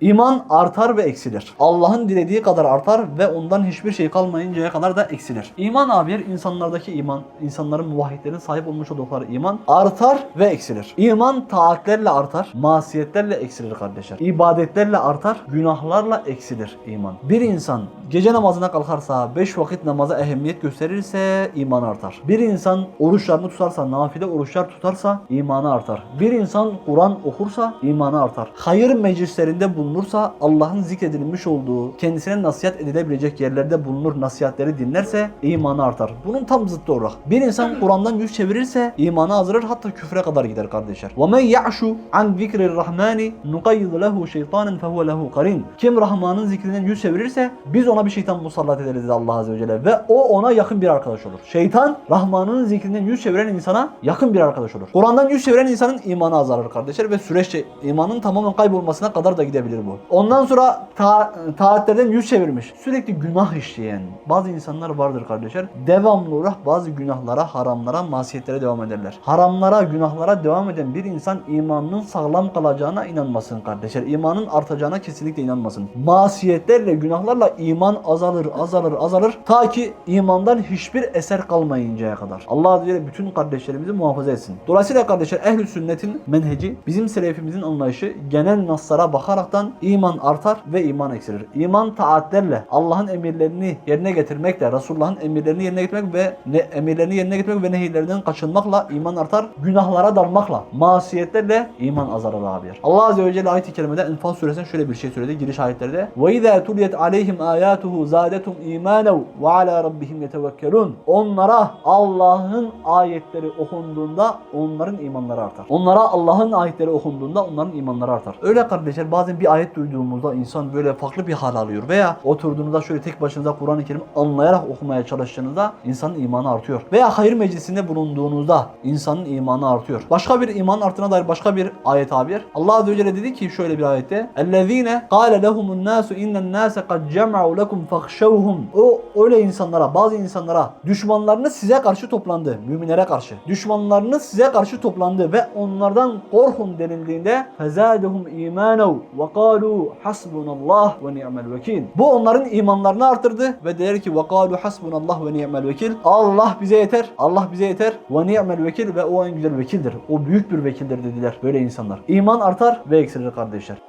İman artar ve eksilir. Allah'ın dilediği kadar artar ve ondan hiçbir şey kalmayıncaya kadar da eksilir. İman abiler insanlardaki iman, insanların muvahhidlerin sahip olmuş oldukları iman artar ve eksilir. İman taatlerle artar, masiyetlerle eksilir kardeşler. İbadetlerle artar, günahlarla eksilir iman. Bir insan gece namazına kalkarsa, beş vakit namaza ehemmiyet gösterirse iman artar. Bir insan oruçlarını tutarsa, nafile oruçlar tutarsa imanı artar. Bir insan Kur'an okursa imanı artar. Hayır meclislerinde bulunursa, Allah'ın zikredilmiş olduğu, kendisine nasihat edilebilecek yerlerde bulunur, nasihatleri dinlerse imanı artar. Bunun tam zıttı olarak. Bir insan Kur'an'dan yüz çevirirse imanı azalır hatta küfre kadar gider kardeşler. وَمَنْ يَعْشُ عَنْ ذِكْرِ الرَّحْمَانِ نُقَيِّضْ لَهُ شَيْطَانًا فَهُوَ لَهُ قَرِينٌ Kim Rahman'ın zikrinden yüz çevirirse biz ona bir şeytan musallat ederiz dedi Allah Azze ve Celle ve o ona yakın bir arkadaş olur. Şeytan Rahman'ın zikrinden yüz çeviren insana yakın bir arkadaş olur. Kur'an'dan yüz çeviren insanın imanı azalır kardeşler ve süreçte imanın tamamen kaybolmasına kadar da gidebilir bu. Ondan sonra ta taatlerden yüz çevirmiş. Sürekli günah işleyen bazı insanlar vardır kardeşler. Devamlı olarak bazı günahlara, haramlara, masiyetlere devam ederler. Haramlara, günahlara devam eden bir insan imanının sağlam kalacağına inanmasın kardeşler. İmanın artacağına kesinlikle inanmasın. Masiyetlerle, günahlarla iman azalır, azalır, azalır. Ta ki imandan hiçbir eser kalmayıncaya kadar. Allah Azze bütün kardeşlerimizi muhafaza etsin. Dolayısıyla kardeşler ehl sünnetin menheci, bizim selefimizin anlayışı genel naslara bakaraktan iman artar ve iman eksilir. İman taatlerle, Allah'ın emirlerini yerine getirmekle, Resulullah'ın emirlerini yerine getirmek ve ne emirlerini yerine getirmek ve nehirlerinden kaçınmakla iman artar. Günahlara dalmakla, masiyetlerle iman azalır abiler. Allah Azze ve Celle ayet-i kerimede Enfal suresinde şöyle bir şey söyledi giriş ayetlerde. Tuliyet aleyhim âyâtuhu zâdetum îmânev ve alâ rabbihim yetevekkelûn. Onlara Allah'ın ayetleri okunduğunda onların imanları artar. Onlara Allah'ın ayetleri okunduğunda onların imanları artar. Öyle kardeşler bazen bir ayet duyduğumuzda insan böyle farklı bir hal alıyor veya oturduğunuzda şöyle tek başınıza Kur'an-ı Kerim anlayarak okumaya çalıştığınızda insanın imanı artıyor. Veya hayır meclisinde bulunduğunuzda insanın imanı artıyor. Başka bir iman arttığına dair başka bir ayet abiler. Allah Azze ve Celle dedi ki şöyle bir ayette. اَلَّذ۪ينَ قَالَ لَهُمُ النَّاسُ اِنَّ النَّاسَ قَدْ جَمَعُوا لَكُمْ فَخْشَوْهُمْ O öyle insanlara, bazı insanlara düşmanlarınız size karşı toplandı. Müminlere karşı. Düşmanlarınız size karşı toplandı ve onlardan korkun denildiğinde فَزَادَهُمْ اِيمَانَوْ وَقَالُوا حَسْبُنَ اللّٰهُ وَنِعْمَ الْوَكِيلِ Bu onların imanlarını artırdı ve der ki وَقَالُوا حَسْبُنَ اللّٰهُ وَنِعْمَ الْوَكِيلِ Allah bize yeter, Allah bize yeter وَنِعْمَ الْوَكِيلِ ve o en güzel vekildir. O büyük bir vekildir dediler böyle insanlar. İman artar ve eksilir kardeşler.